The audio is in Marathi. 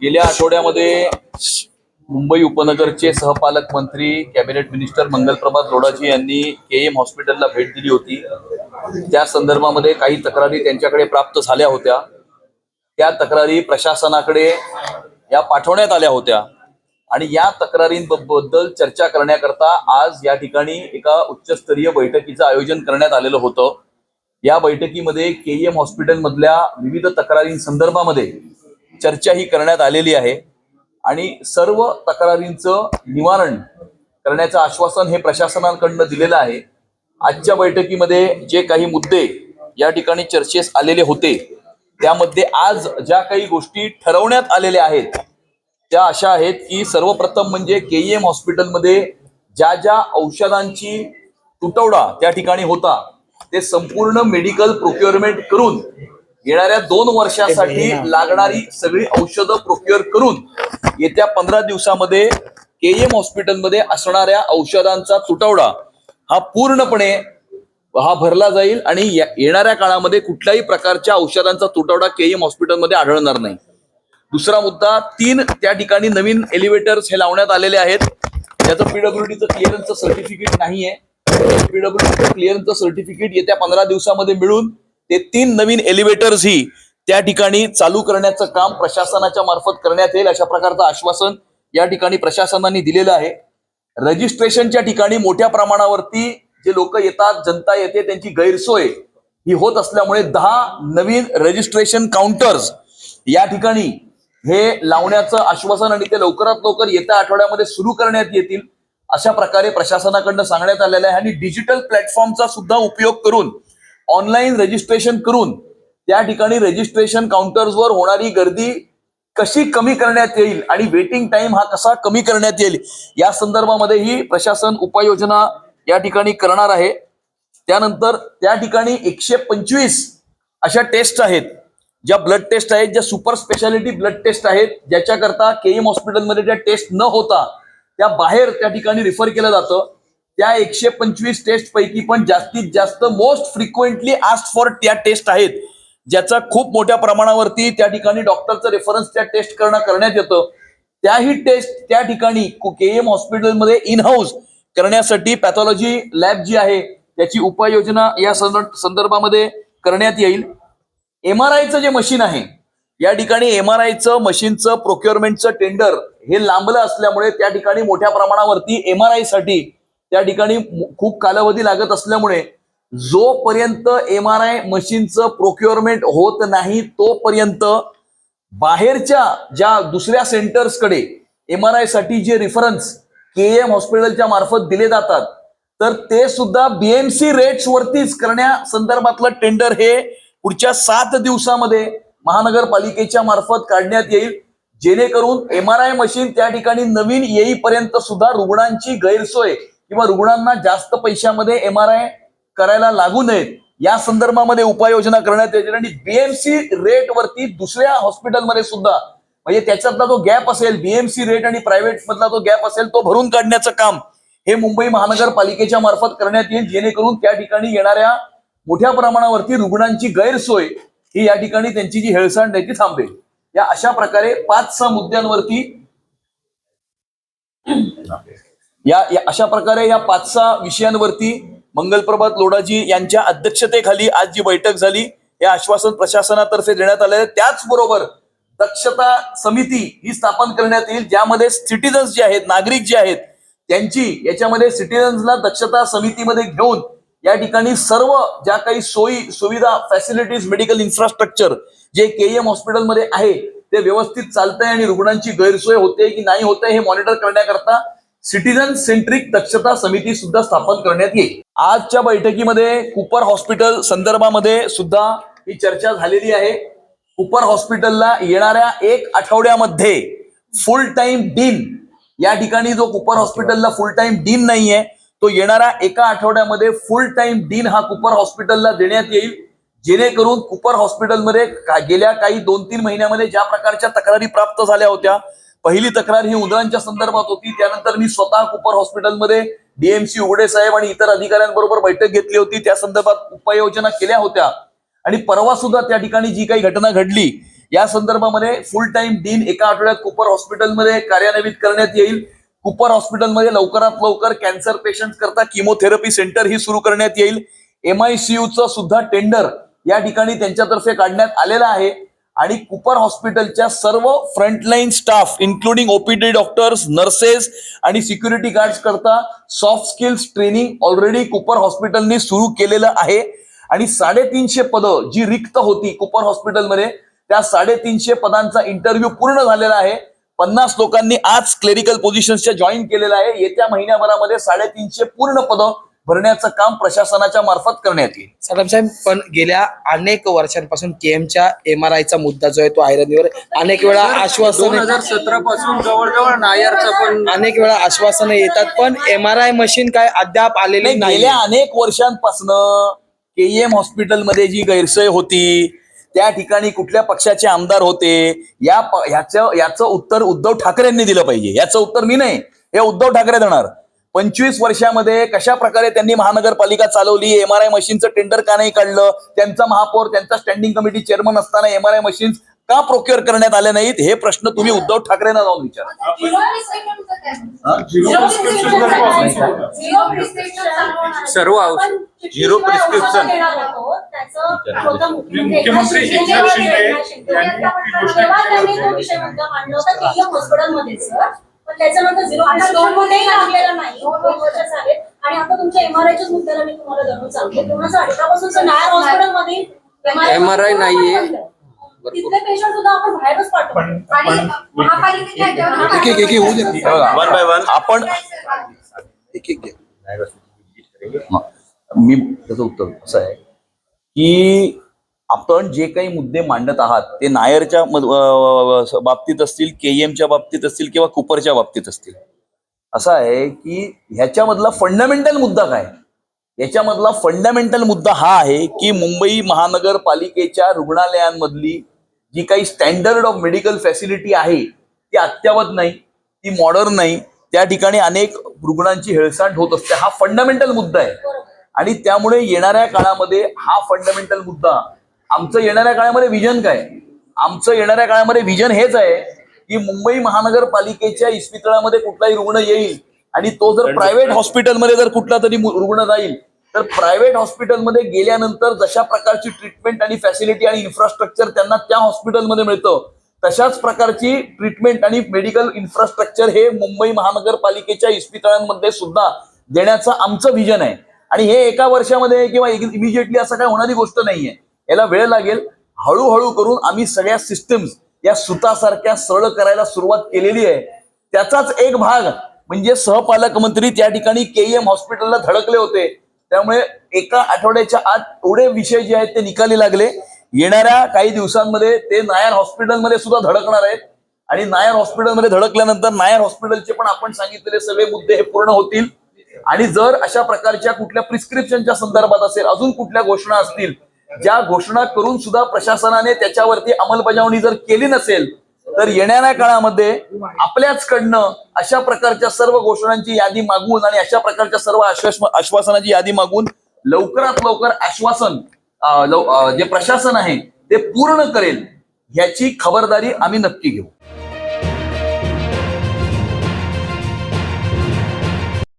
गेल्या आठवड्यामध्ये मुंबई उपनगरचे सहपालक मंत्री कॅबिनेट मिनिस्टर मंगलप्रभात लोडाजी यांनी के एम हॉस्पिटलला भेट दिली होती. त्या संदर्भामध्ये काही तक्रारी त्यांच्याकडे प्राप्त झाल्या होत्या. त्या तक्रारी प्रशासनाकडे या पाठवण्यात आल्या होत्या. आणि या तक्रारींबद्दल चर्चा करण्याकरता आज या ठिकाणी एका उच्चस्तरीय बैठकीचं आयोजन करण्यात आलेलं होतं. या बैठकीमध्ये के एम हॉस्पिटलमधल्या विविध तक्रारींसंदर्भामध्ये चर्चा ही करण्यात आलेली आहे. आणि सर्व तक्रारींचं निवारण करण्याचं आश्वासन हे प्रशासनाकडनं दिलेलं आहे. आजच्या बैठकीमध्ये जे काही मुद्दे या ठिकाणी चर्चेस आलेले होते त्यामध्ये आज ज्या काही गोष्टी ठरवण्यात आलेल्या आहेत त्या अशा आहेत की सर्वप्रथम म्हणजे के एम हॉस्पिटलमध्ये ज्या ज्या औषधांची तुटवडा त्या ठिकाणी होता ते संपूर्ण मेडिकल प्रोक्युअरमेंट करून येणाऱ्या दोन वर्षासाठी लागणारी सगळी औषधं प्रोक्युअर करून येत्या पंधरा दिवसामध्ये के एम हॉस्पिटलमध्ये असणाऱ्या औषधांचा तुटवडा हा पूर्णपणे हा भरला जाईल आणि येणाऱ्या काळामध्ये कुठल्याही प्रकारच्या औषधांचा तुटवडा के एम हॉस्पिटलमध्ये आढळणार नाही. दुसरा मुद्दा तीन त्या ठिकाणी नवीन एलिव्हेटर्स हे लावण्यात आलेले आहेत. त्याचं पीडब्ल्यूडीचं क्लिअरन्सचं सर्टिफिकेट नाहीये. पीडब्ल्यूडीचं क्लिअरन्सचं सर्टिफिकेट येत्या पंधरा दिवसामध्ये मिळून ते तीन नवीन एलिव्हेटर्स ही त्या ठिकाणी चालू करण्याचं काम प्रशासनाच्या मार्फत करण्यात येईल अशा प्रकारचं आश्वासन या ठिकाणी प्रशासनाने दिलेलं आहे. रजिस्ट्रेशनच्या ठिकाणी मोठ्या प्रमाणावरती जे लोक येतात जनता येते त्यांची गैरसोय ही होत असल्यामुळे दहा नवीन रजिस्ट्रेशन काउंटर्स या ठिकाणी हे लावण्याचं आश्वासन आणि ते लवकरात लवकर येत्या आठवड्यामध्ये सुरू करण्यात येतील अशा प्रकारे प्रशासनाकडनं सांगण्यात आलेलं आहे. आणि डिजिटल प्लॅटफॉर्मचा सुद्धा उपयोग करून ऑनलाईन रजिस्ट्रेशन करून त्या ठिकाणी रजिस्ट्रेशन काउंटर्सवर होणारी गर्दी कशी कमी करण्यात येईल आणि वेटिंग टाइम हा कसा कमी करण्यात येईल या संदर्भामध्येही प्रशासन उपाययोजना या ठिकाणी करणार आहे. त्यानंतर त्या ठिकाणी एकशे पंचवीस अशा टेस्ट आहेत. ज्या ब्लड टेस्ट आहेत ज्या सुपर स्पेशालिटी ब्लड टेस्ट आहेत ज्याच्याकरता के एम हॉस्पिटलमध्ये ज्या टेस्ट न होता त्या बाहेर त्या ठिकाणी रिफर केलं जातं. त्या एकशे पंचवीस टेस्ट पैकी पण जास्तीत जास्त मोस्ट फ्रिक्वेंटली आस्ट फॉर त्या टेस्ट आहेत. ज्याचा खूप मोठ्या प्रमाणावरती त्या ठिकाणी डॉक्टरचं रेफरन्स त्या टेस्ट करणं करण्यात येतं. त्याही टेस्ट त्या ठिकाणी के एम हॉस्पिटलमध्ये इन हाऊस करण्यासाठी पॅथॉलॉजी लॅब जी आहे त्याची उपाययोजना या संदर्भामध्ये करण्यात येईल. एम आर आयचं जे मशीन आहे या ठिकाणी एम आर आयचं मशीनचं प्रोक्युअरमेंटचं टेंडर हे लांबलं असल्यामुळे त्या ठिकाणी मोठ्या प्रमाणावरती एम आर आयसाठी त्या ठिकाणी खूप कालावधी लागत असल्यामुळे जोपर्यंत एम आर आय मशीनचं प्रोक्युअरमेंट होत नाही तोपर्यंत बाहेरच्या ज्या दुसऱ्या सेंटर्सकडे एम आर आयसाठी जे रेफरन्स के एम हॉस्पिटलच्या मार्फत दिले जातात तर ते सुद्धा बीएमसी रेट्स वरतीच करण्यासंदर्भातलं टेंडर हे पुढच्या सात दिवसामध्ये महानगरपालिकेच्या मार्फत काढण्यात येईल. जेणेकरून एम आर आय मशीन त्या ठिकाणी नवीन येईपर्यंत सुद्धा रुग्णांची गैरसोय किंवा रुग्णांना जास्त पैशामध्ये एम आर आय करायला लागू नयेत या संदर्भामध्ये उपाययोजना करण्यात येतील. आणि बीएमसी रेट वरती दुसऱ्या हॉस्पिटलमध्ये सुद्धा म्हणजे त्याच्यातला जो गॅप असेल बीएमसी रेट आणि प्रायव्हेट मधला जो गॅप असेल तो भरून काढण्याचं काम हे मुंबई महानगरपालिकेच्या मार्फत करण्यात येईल जेणेकरून त्या ठिकाणी येणाऱ्या मोठ्या प्रमाणावरती रुग्णांची गैरसोय ही या ठिकाणी त्यांची जी हेळसांड आहे ती थांबेल. या अशा प्रकारे पाच सहा मुद्द्यांवरती या या अशा प्रकारे या पाच सहा विषयांवरती मंगलप्रभात लोढाजी यांच्या अध्यक्षतेखाली आज जी बैठक झाली हे आश्वासन प्रशासनातर्फे देण्यात आलं त्याचबरोबर दक्षता समिती ही स्थापन करण्यात येईल ज्यामध्ये सिटीजन्स जे आहेत नागरिक जे आहेत त्यांची याच्यामध्ये सिटीजन्सला दक्षता समितीमध्ये घेऊन या ठिकाणी सर्व ज्या काही सोयी सुविधा फॅसिलिटीज मेडिकल इन्फ्रास्ट्रक्चर जे के एम हॉस्पिटलमध्ये आहे ते व्यवस्थित चालतंय आणि रुग्णांची गैरसोय होते की नाही होते हे मॉनिटर करण्याकरता सिटीजन सेंट्रिक दक्षता समिती सुद्धा स्थापन करण्यात येईल. आजच्या बैठकीमध्ये कुपर हॉस्पिटल संदर्भामध्ये सुद्धा ही चर्चा झालेली आहे. कुपर हॉस्पिटलला येणाऱ्या एक आठवड्यामध्ये फुल टाइम डीन या ठिकाणी जो कुपर हॉस्पिटलला फुल टाइम डीन नाहीये तो येणाऱ्या एका आठवड्यामध्ये फुल टाइम डीन हा कुपर हॉस्पिटलला देण्यात येईल. जेणेकरून कुपर हॉस्पिटलमध्ये गेल्या काही दोन तीन महिन्यामध्ये ज्या प्रकारच्या तक्रारी प्राप्त झाल्या होत्या पहिली तक्रार ही उंदरांच्या संदर्भात होती. त्यानंतर मी स्वतः कुपर हॉस्पिटलमध्ये डीएमसी उघडे साहेब आणि इतर अधिकाऱ्यांबरोबर बैठक घेतली होती. त्या संदर्भात उपाययोजना केल्या होत्या. आणि परवा सुद्धा त्या ठिकाणी जी काही घटना घडली या संदर्भामध्ये फुल टाइम डीन एका आठवड्यात कुपर हॉस्पिटलमध्ये कार्यान्वित करण्यात येईल. कुपर हॉस्पिटलमध्ये लवकरात लवकर कॅन्सर पेशंट करता किमोथेरपी सेंटर ही सुरू करण्यात येईल. एमआयसीयूचं सुद्धा टेंडर या ठिकाणी त्यांच्यातर्फे काढण्यात आलेलं आहे. आणि कुपर हॉस्पिटलच्या सर्व frontline staff including OPD doctors nurses आणि सिक्युरिटी गार्ड्स करता soft skills training already Cooper हॉस्पिटलने सुरू केलेलं आहे. आणि साडेतीनशे पदं जी रिक्त होती कुपर हॉस्पिटलमध्ये त्या साडेतीनशे पदांचा इंटरव्ह्यू पूर्ण झालेला आहे. पन्नास लोकांनी आज क्लेरिकल पोझिशन्सच्या जॉईन केलेलं आहे. येत्या महिन्याभरामध्ये साडेतीनशे पूर्ण पदं भरण्याचं काम प्रशासनाच्या मार्फत करण्यात येईल. साहेब साहेब पण गेल्या अनेक वर्षांपासून केएमच्या एम आर आयचा मुद्दा जो आहे तो ऐरणीवर अनेक वेळा आश्वासन हजार सतरा पासून जवळजवळ नायरचा पण अनेक वेळा आश्वासनं येतात पण एम आर आय मशीन काय अद्याप आलेली नाही, गेल्या अनेक वर्षांपासून केईएम हॉस्पिटलमध्ये जी गैरसोय होती त्या ठिकाणी कुठल्या पक्षाचे आमदार होते या ह्याचं याचं उत्तर उद्धव ठाकरेंनी दिलं पाहिजे. याचं उत्तर मी नाही. हे उद्धव ठाकरे देणार. पंचवीस वर्षामध्ये कशा प्रकारे त्यांनी महानगरपालिका चालवली? एम आर आय मशीनचं टेंडर का नाही काढलं? त्यांचा महापौर त्यांचा स्टँडिंग कमिटी चेअरमन असताना एम आर आय मशीन का प्रोक्युअर करण्यात आले नाहीत? हे प्रश्न तुम्ही उद्धव ठाकरेंना जाऊन विचारा. सर्व. Zero prescription. मुख्यमंत्री एकनाथ शिंदे त्याच्यानंतर झिरो आता दोन लागलेला नाही. दोन वर्ष झाले आणि आता तुमच्या एमआरआयच्याच मुद्द्याला मी तुम्हाला धरून सांगते. हजार अठरापासून नायर हॉस्पिटलमध्ये MRI नाहीये. तिथले पेशंट सुद्धा आपण बाहेरच पाठवतो. आणि महापालिकेच्या. हे एक एक. हा. मी त्याचं उत्तर असं आहे की आपण जे काही मुद्दे मांडत आहात ते नायरच्या बाबतीत असतील केईएमच्या बाबतीत असतील किंवा कुपरच्या बाबतीत असतील. असं आहे की ह्याच्यामधला फंडामेंटल मुद्दा काय? याच्यामधला फंडामेंटल मुद्दा हा आहे की मुंबई महानगरपालिकेच्या रुग्णालयांमधली जी काही स्टँडर्ड ऑफ मेडिकल फॅसिलिटी आहे ती अत्यावत नाही ती मॉडर्न नाही. त्या ठिकाणी अनेक रुग्णांची हेळसांड होत असते. हा फंडामेंटल मुद्दा आहे. आणि त्यामुळे येणाऱ्या काळामध्ये हा फंडामेंटल मुद्दा आमचं येणाऱ्या काळामध्ये विजन काय? आमचं येणाऱ्या काळामध्ये विजन हेच आहे की मुंबई महानगरपालिकेच्या इस्पितळामध्ये कुठलाही रुग्ण येईल आणि तो जर प्रायव्हेट हॉस्पिटलमध्ये जर कुठला तरी रुग्ण जाईल तर प्रायव्हेट हॉस्पिटलमध्ये गेल्यानंतर जशा प्रकारची ट्रीटमेंट आणि फॅसिलिटी आणि इन्फ्रास्ट्रक्चर त्यांना त्या हॉस्पिटलमध्ये मिळतं तशाच प्रकारची ट्रीटमेंट आणि मेडिकल इन्फ्रास्ट्रक्चर हे मुंबई महानगरपालिकेच्या इस्पितळांमध्ये सुद्धा देण्याचं आमचं विजन आहे. आणि हे एका वर्षामध्ये किंवा इमिजिएटली असं काय होणारी गोष्ट नाहीये. याला वेळ लागेल. हळूहळू करून आम्ही सगळ्या सिस्टम्स या सुतासारख्या सरळ करायला सुरुवात केलेली आहे. त्याचाच एक भाग म्हणजे सहपालक मंत्री त्या ठिकाणी केईएम हॉस्पिटलला धडकले होते. त्यामुळे एका आठवड्याच्या आत एवढे विषय जे आहेत ते निकाली लागले. येणाऱ्या काही दिवसांमध्ये ते नायर हॉस्पिटलमध्ये सुद्धा धडकणार आहेत. आणि नायर हॉस्पिटलमध्ये धडकल्यानंतर नायर हॉस्पिटलचे पण आपण सांगितलेले सगळे मुद्दे हे पूर्ण होतील. आणि जर अशा प्रकारच्या कुठल्या प्रिस्क्रिप्शनच्या संदर्भात असेल अजून कुठल्या घोषणा असतील ज्या घोषणा करून सुद्धा प्रशासनाने त्याच्यावरती अंमलबजावणी जर केली नसेल तर येणाऱ्या काळामध्ये आपल्याच कडनं अशा प्रकारच्या सर्व घोषणांची यादी मागवून आणि अशा प्रकारच्या सर्व आश्वासनाची यादी मागून लवकरात लवकर आश्वासन जे प्रशासन आहे ते पूर्ण करेल ह्याची खबरदारी आम्ही नक्की घेऊ.